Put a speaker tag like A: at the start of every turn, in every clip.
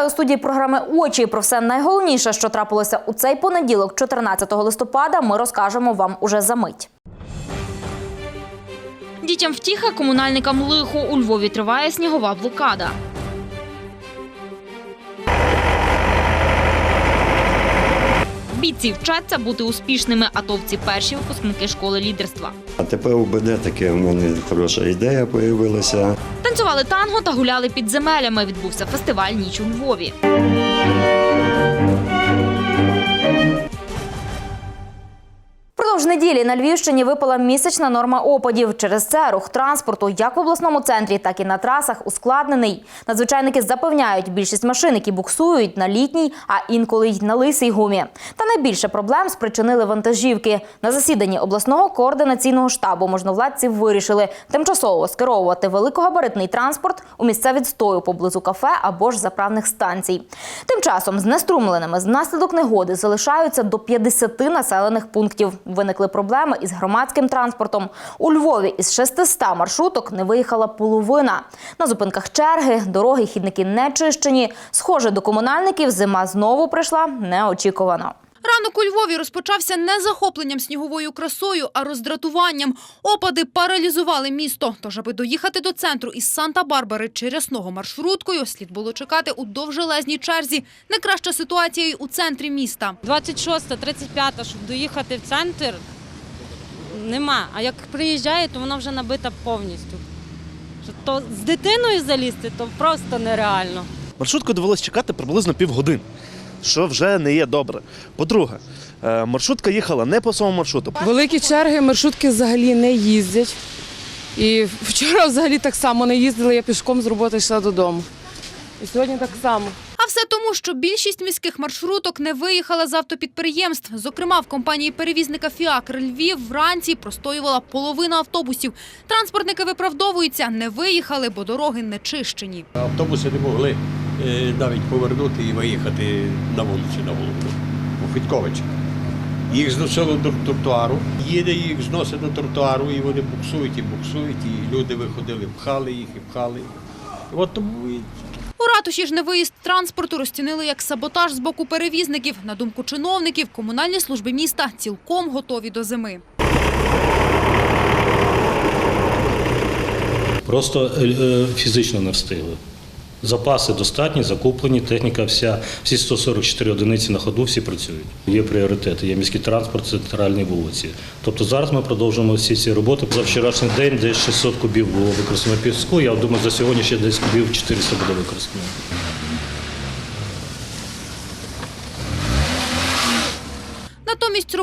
A: Вітаю у студії програми Очі. Про все найголовніше, що трапилося у цей понеділок, 14 листопада. Ми розкажемо вам уже за мить. Дітям втіха, комунальникам лихо. У Львові триває снігова блокада. Бійці вчаться бути успішними. Атовці перші випускники школи лідерства.
B: А тепер УБД таке в мене хороша ідея з'явилася.
A: Танцювали танго та гуляли під земелями. Відбувся фестиваль Ніч у Львові. Впродовж неділі на Львівщині випала місячна норма опадів. Через це рух транспорту як в обласному центрі, так і на трасах ускладнений. Надзвичайники запевняють, більшість машин, які буксують на літній, а інколи й на лисій гумі. Та найбільше проблем спричинили вантажівки. На засіданні обласного координаційного штабу можновладці вирішили тимчасово скеровувати великогабаритний транспорт у місця відстою поблизу кафе або ж заправних станцій. Тим часом знеструмленими з наслідок негоди залишаються до 50 населених пунктів. Виникли проблеми із громадським транспортом. У Львові із 600 маршруток не виїхала половина. На зупинках черги, дороги, хідники не чищені. Схоже, до комунальників зима знову прийшла неочікувано.
C: Ранок у Львові розпочався не захопленням сніговою красою, а роздратуванням. Опади паралізували місто. Тож, аби доїхати до центру із Санта-Барбари чи рясного маршруткою, слід було чекати у довжелезній черзі. Не краща ситуація й у центрі міста.
D: 26, 35, щоб доїхати в центр, нема. А як приїжджає, то вона вже набита повністю. То з дитиною залізти, то просто нереально.
E: Маршрутку довелося чекати приблизно півгодини, що вже не є добре. По-друге, е, маршрутка їхала не по своєму маршруту.
F: Великі черги, маршрутки взагалі не їздять. І вчора взагалі так само не їздили, я пішком з роботи йшла додому. І сьогодні так само.
C: А все тому, що більшість міських маршруток не виїхала з автопідприємств. Зокрема, в компанії перевізника «Фіакр Львів» вранці простоювала половина автобусів. Транспортники виправдовуються, не виїхали, бо дороги не чищені.
G: Автобуси не могли навіть повернути і виїхати на вулицю на вулицю у Федьковича. Їх зносило до тротуару. Їде їх зносить до тротуару, і вони буксують і буксують, і люди виходили, пхали їх і пхали. І от тому і
C: У ратуші ж невиїзд транспорту розцінили як саботаж з боку перевізників. На думку чиновників, комунальні служби міста цілком готові до зими.
H: Просто е, е, фізично не встигли. Запаси достатні, закуплені, техніка вся, всі 144 одиниці на ходу, всі працюють. Є пріоритети, є міський транспорт, центральні вулиці. Тобто зараз ми продовжуємо всі ці роботи. За вчорашній день десь 600 кубів було використано піску. Я думаю, за сьогодні ще десь кубів 400 буде використано.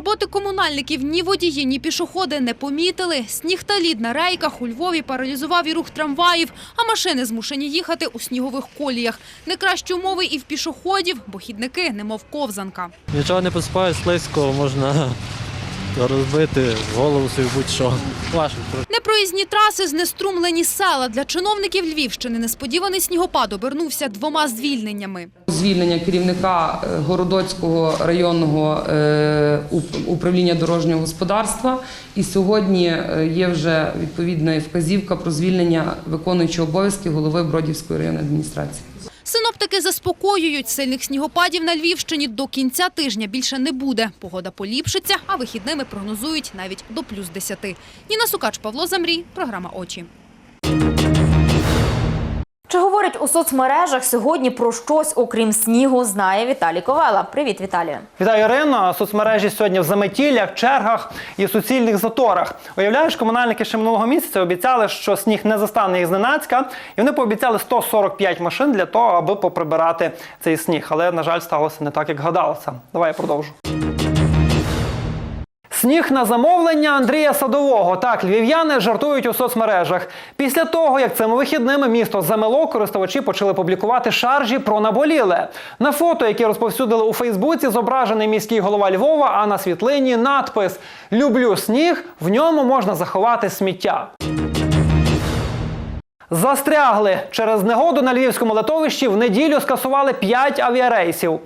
C: Роботи комунальників ні водії, ні пішоходи не помітили. Сніг та лід на рейках у Львові паралізував і рух трамваїв, а машини змушені їхати у снігових коліях. Не кращі умови і в пішоходів, бо хідники немов ковзанка.
I: Нічого не поспає, слизько, можна розбити голову собі будь-що.
C: Непроїзні траси, знеструмлені села. Для чиновників Львівщини несподіваний снігопад обернувся двома звільненнями.
F: Звільнення керівника е, Городоцького районного е, управління дорожнього господарства. І сьогодні е, є вже відповідна вказівка про звільнення виконуючого обов'язки голови Бродівської районної адміністрації.
C: Синоптики заспокоюють, сильних снігопадів на Львівщині до кінця тижня більше не буде. Погода поліпшиться, а вихідними прогнозують навіть до плюс 10. Ніна Сукач, Павло Замрій, програма «Очі».
A: Чи у соцмережах сьогодні про щось, окрім снігу, знає Віталій Ковела. Привіт, Віталію.
J: Вітаю, Ірино. Соцмережі сьогодні в заметіллях, чергах і суцільних заторах. Уявляєш, комунальники ще минулого місяця обіцяли, що сніг не застане їх зненацька, і вони пообіцяли 145 машин для того, аби поприбирати цей сніг. Але, на жаль, сталося не так, як гадалося. Давай я продовжу. Сніг на замовлення Андрія Садового. Так, львів'яни жартують у соцмережах. Після того, як цими вихідними місто замело, користувачі почали публікувати шаржі про наболіле. На фото, які розповсюдили у Фейсбуці, зображений міський голова Львова, а на світлині надпис Люблю сніг, в ньому можна заховати сміття. Застрягли через негоду на львівському литовищі. В неділю скасували 5 авіарейсів.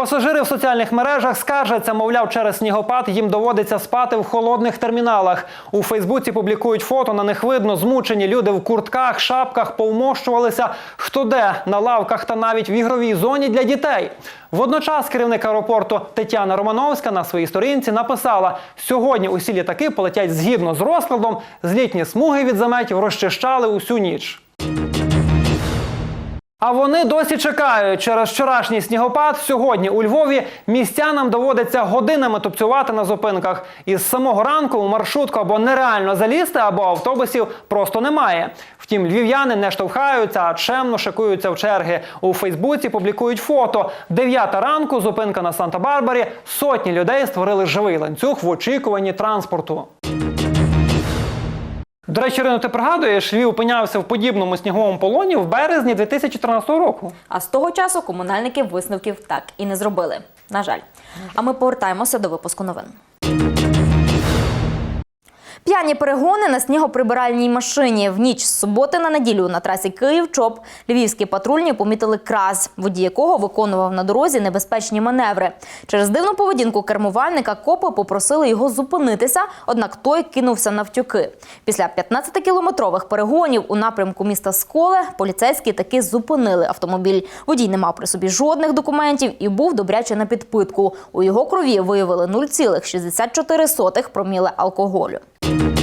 J: Пасажири в соціальних мережах скаржаться, мовляв, через снігопад їм доводиться спати в холодних терміналах. У Фейсбуці публікують фото. На них видно змучені люди в куртках, шапках, повмощувалися хто де на лавках та навіть в ігровій зоні для дітей. Водночас керівник аеропорту Тетяна Романовська на своїй сторінці написала: сьогодні усі літаки полетять згідно з розкладом. Злітні смуги від заметів розчищали усю ніч. А вони досі чекають через вчорашній снігопад. Сьогодні у Львові містянам доводиться годинами тупцювати на зупинках. Із самого ранку у маршрутку або нереально залізти, або автобусів просто немає. Втім, львів'яни не штовхаються, а чемно шикуються в черги. У Фейсбуці публікують фото. Дев'ята ранку, зупинка на Санта-Барбарі. Сотні людей створили живий ланцюг в очікуванні транспорту. До речі, Ірино, ти пригадуєш, Львів опинявся в подібному сніговому полоні в березні 2014 року.
A: А з того часу комунальники висновків так і не зробили. На жаль. А ми повертаємося до випуску новин. П'яні перегони на снігоприбиральній машині. В ніч з суботи на неділю на трасі Київ-Чоп львівські патрульні помітили краз, водій якого виконував на дорозі небезпечні маневри. Через дивну поведінку кермувальника копи попросили його зупинитися, однак той кинувся навтюки. Після 15-кілометрових перегонів у напрямку міста Сколе поліцейські таки зупинили автомобіль. Водій не мав при собі жодних документів і був добряче на підпитку. У його крові виявили 0,64 проміле алкоголю. Thank you.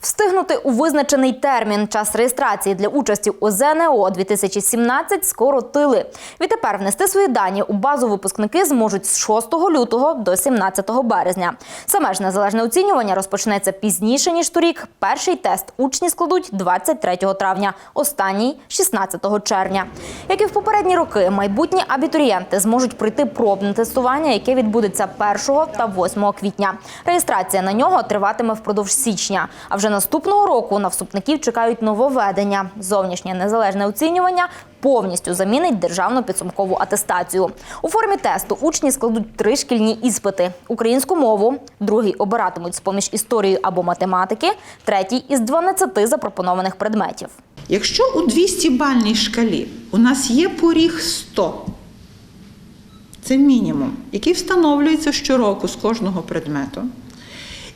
A: Встигнути у визначений термін час реєстрації для участі у ЗНО 2017 скоротили. Відтепер внести свої дані у базу випускники зможуть з 6 лютого до 17 березня. Саме ж незалежне оцінювання розпочнеться пізніше ніж торік. Перший тест учні складуть 23 травня, останній 16 червня. Як і в попередні роки, майбутні абітурієнти зможуть пройти пробне тестування, яке відбудеться 1 та 8 квітня. Реєстрація на нього триватиме впродовж січня. А вже наступного року на вступників чекають нововведення. Зовнішнє незалежне оцінювання повністю замінить державну підсумкову атестацію. У формі тесту учні складуть три шкільні іспити: українську мову, другий обиратимуть з поміж історії або математики, третій із 12 запропонованих предметів.
K: Якщо у 200-бальній шкалі у нас є поріг 100, це мінімум, який встановлюється щороку з кожного предмету.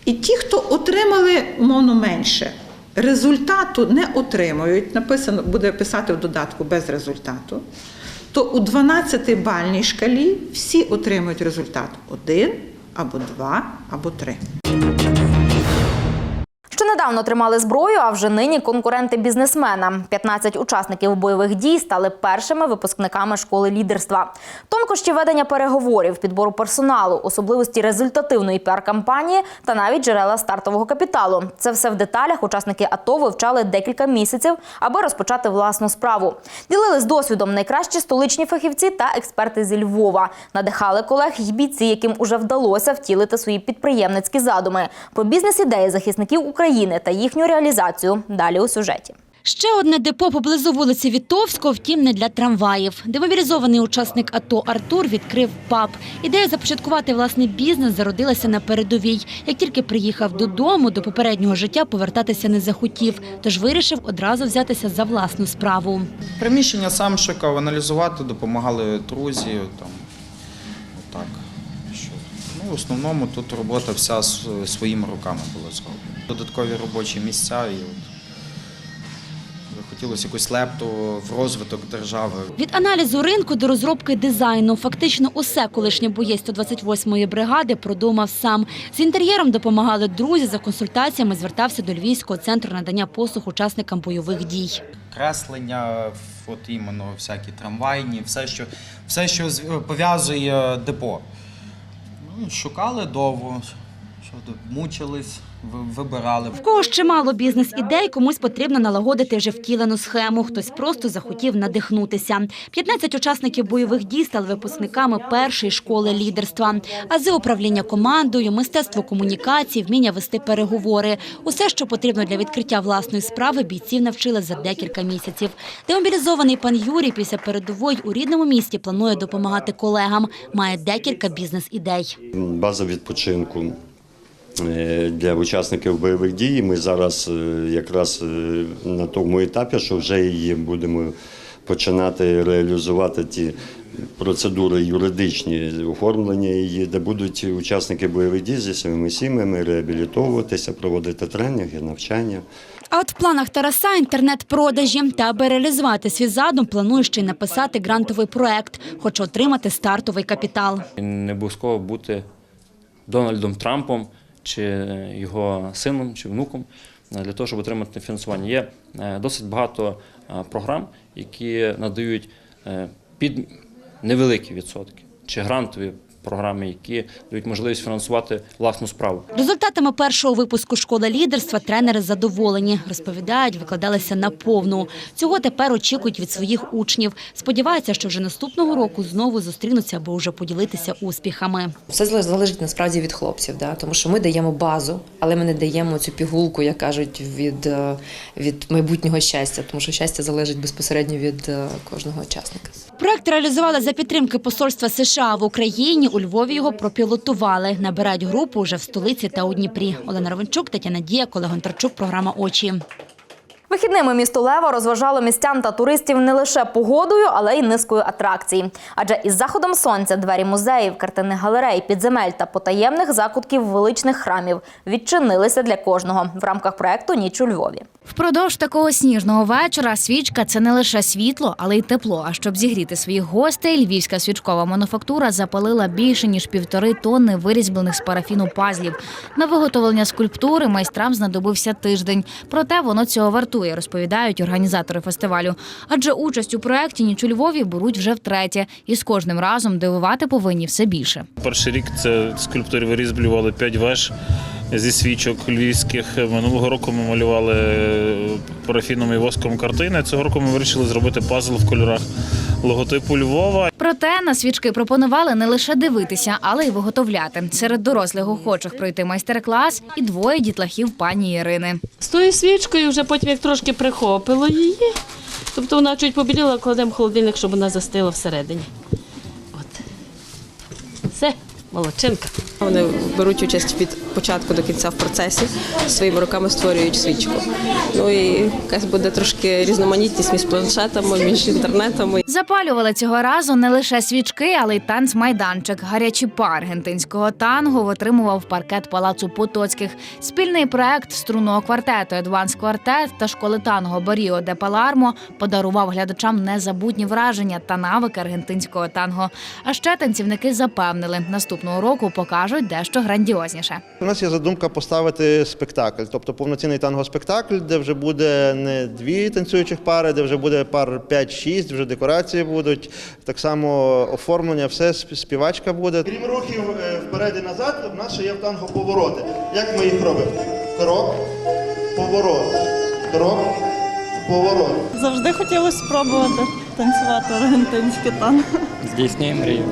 K: І ті, хто отримали мовно менше, результату не отримують, написано, буде писати в додатку без результату, то у 12-бальній шкалі всі отримують результат. 1 або 2, або 3.
A: Недавно тримали зброю, а вже нині конкуренти бізнесмена. 15 учасників бойових дій стали першими випускниками школи лідерства. Тонкощі ведення переговорів, підбору персоналу, особливості результативної піар-кампанії та навіть джерела стартового капіталу. Це все в деталях учасники АТО вивчали декілька місяців, аби розпочати власну справу. Ділились досвідом найкращі столичні фахівці та експерти зі Львова. Надихали колег й бійці, яким уже вдалося втілити свої підприємницькі задуми. Про бізнес-ідеї захисників України та їхню реалізацію далі у сюжеті.
L: Ще одне депо поблизу вулиці Вітовського, втім не для трамваїв. Демобілізований учасник АТО Артур відкрив ПАБ. Ідея започаткувати власний бізнес зародилася на передовій. Як тільки приїхав додому, до попереднього життя повертатися не захотів, тож вирішив одразу взятися за власну справу.
M: Приміщення сам шукав, аналізувати допомагали друзі. Там, отак. Що. Ну, в основному тут робота вся своїми руками була зроблена. Додаткові робочі місця і от, хотілося якусь лепту в розвиток держави.
L: Від аналізу ринку до розробки дизайну фактично усе колишній боєць 128-ї бригади продумав сам. З інтер'єром допомагали друзі, за консультаціями звертався до Львівського центру надання послуг учасникам бойових дій.
M: Креслення, от іменно всякі трамвайні, все, що, все, що пов'язує депо. Ну, шукали довго, мучились, вибирали.
L: В кого ще мало бізнес-ідей, комусь потрібно налагодити вже втілену схему. Хтось просто захотів надихнутися. 15 учасників бойових дій стали випускниками першої школи лідерства. Ази управління командою, мистецтво комунікації, вміння вести переговори. Усе, що потрібно для відкриття власної справи, бійців навчили за декілька місяців. Демобілізований пан Юрій після передової у рідному місті планує допомагати колегам. Має декілька бізнес-ідей.
B: База відпочинку, для учасників бойових дій. Ми зараз е, якраз е, на тому етапі, що вже її будемо починати реалізувати ті процедури юридичні оформлення її, де будуть учасники бойових дій зі своїми сім'ями реабілітовуватися, проводити тренінги, навчання.
L: А от в планах Тараса інтернет-продажі. Та аби реалізувати свій задум, планує ще й написати грантовий проект, хоче отримати стартовий капітал.
N: Не обов'язково бути Дональдом Трампом чи його сином чи внуком е, для того, щоб отримати фінансування. Є е, досить багато е, програм, які надають під невеликі відсотки, чи грантові програми, які дають можливість фінансувати власну справу.
L: Результатами першого випуску школи лідерства тренери задоволені. Розповідають, викладалися на повну. Цього тепер очікують від своїх учнів. Сподіваються, що вже наступного року знову зустрінуться, аби вже поділитися успіхами.
O: Все залежить- залежить насправді від хлопців, да? тому що ми даємо базу, але ми не даємо цю пігулку, як кажуть, від, е, від майбутнього щастя, тому що щастя залежить безпосередньо від е, кожного учасника.
L: Проект реалізували за підтримки посольства США в Україні. У Львові його пропілотували. Набирають групу вже в столиці та у Дніпрі. Олена Ровенчук, Тетяна Дія, Колег Гонтарчук, програма Очі.
A: Вихідними місто Лева розважало містян та туристів не лише погодою, але й низкою атракцій. Адже із заходом сонця двері музеїв, картини галерей, підземель та потаємних закутків величних храмів відчинилися для кожного в рамках проекту Ніч у Львові.
P: Впродовж такого сніжного вечора свічка це не лише світло, але й тепло. А щоб зігріти своїх гостей, львівська свічкова мануфактура запалила більше ніж півтори тонни вирізблених з парафіну пазлів. На виготовлення скульптури майстрам знадобився тиждень. Проте воно цього вартує, розповідають організатори фестивалю. Адже участь у проєкті Ніч у Львові беруть вже втретє, і з кожним разом дивувати повинні все більше.
Q: Перший рік це скульптори вирізблювали п'ять веж зі свічок львівських. Минулого року ми малювали парафіном і воском картини. Цього року ми вирішили зробити пазл в кольорах логотипу Львова.
P: Проте на свічки пропонували не лише дивитися, але й виготовляти. Серед дорослих охочих пройти майстер-клас і двоє дітлахів пані Ірини.
R: З тою свічкою вже потім як трошки прихопило її. Тобто вона чуть побіліла, кладемо в холодильник, щоб вона застила всередині. От. Все, молодчинка.
S: Вони беруть участь від початку до кінця в процесі, своїми руками створюють свічку. Ну і якась буде трошки різноманітність між планшетами, між інтернетами.
P: Запалювали цього разу не лише свічки, але й танцмайданчик. Гарячі па аргентинського танго отримував паркет палацу Потоцьких. Спільний проект струнного квартету Едванс Квартет та школи танго Баріо де Палармо подарував глядачам незабутні враження та навики аргентинського танго. А ще танцівники запевнили, наступного року покажуть дещо грандіозніше.
T: У нас є задумка поставити спектакль, тобто повноцінний танго-спектакль, де вже буде не дві танцюючих пари, де вже буде пар 5-6, вже декорації будуть. Так само оформлення, все співачка буде. Крім рухів е, вперед і назад, у нас ще є в танго повороти. Як ми їх робимо? Крок, поворот, крок, поворот.
U: Завжди хотілося спробувати танцювати аргентинське танго.
I: Здійснює мрію.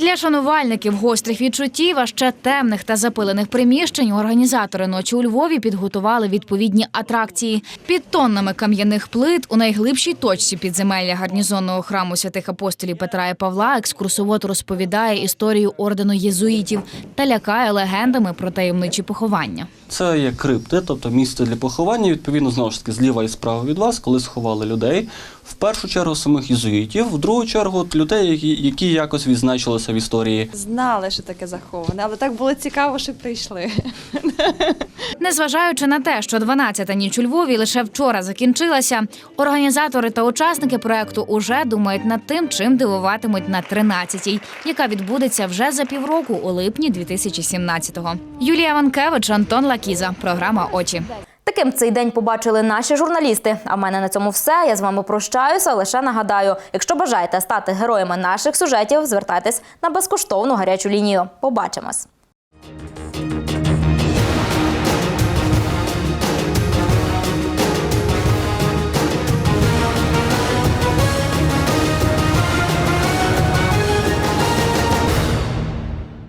P: Для шанувальників гострих відчуттів, а ще темних та запилених приміщень, організатори ночі у Львові підготували відповідні атракції. Під тоннами кам'яних плит у найглибшій точці підземелля гарнізонного храму святих апостолів Петра і Павла екскурсовод розповідає історію ордену єзуїтів та лякає легендами про таємничі поховання.
V: Це є крипти, тобто місце для поховання, відповідно, знову ж таки, зліва і справа від вас, коли сховали людей. В першу чергу самих єзуїтів, в другу чергу людей, які, які якось відзначилися в історії.
W: Знали, що таке заховане, але так було цікаво, що прийшли.
P: Незважаючи на те, що 12-та ніч у Львові лише вчора закінчилася, організатори та учасники проекту уже думають над тим, чим дивуватимуть на 13-й, яка відбудеться вже за півроку у липні 2017-го. Юлія Ванкевич, Антон Лакіза. Програма Очі.
A: Таким цей день побачили наші журналісти. А в мене на цьому все. Я з вами прощаюся. Лише нагадаю, якщо бажаєте стати героями наших сюжетів, звертайтесь на безкоштовну гарячу лінію. Побачимось.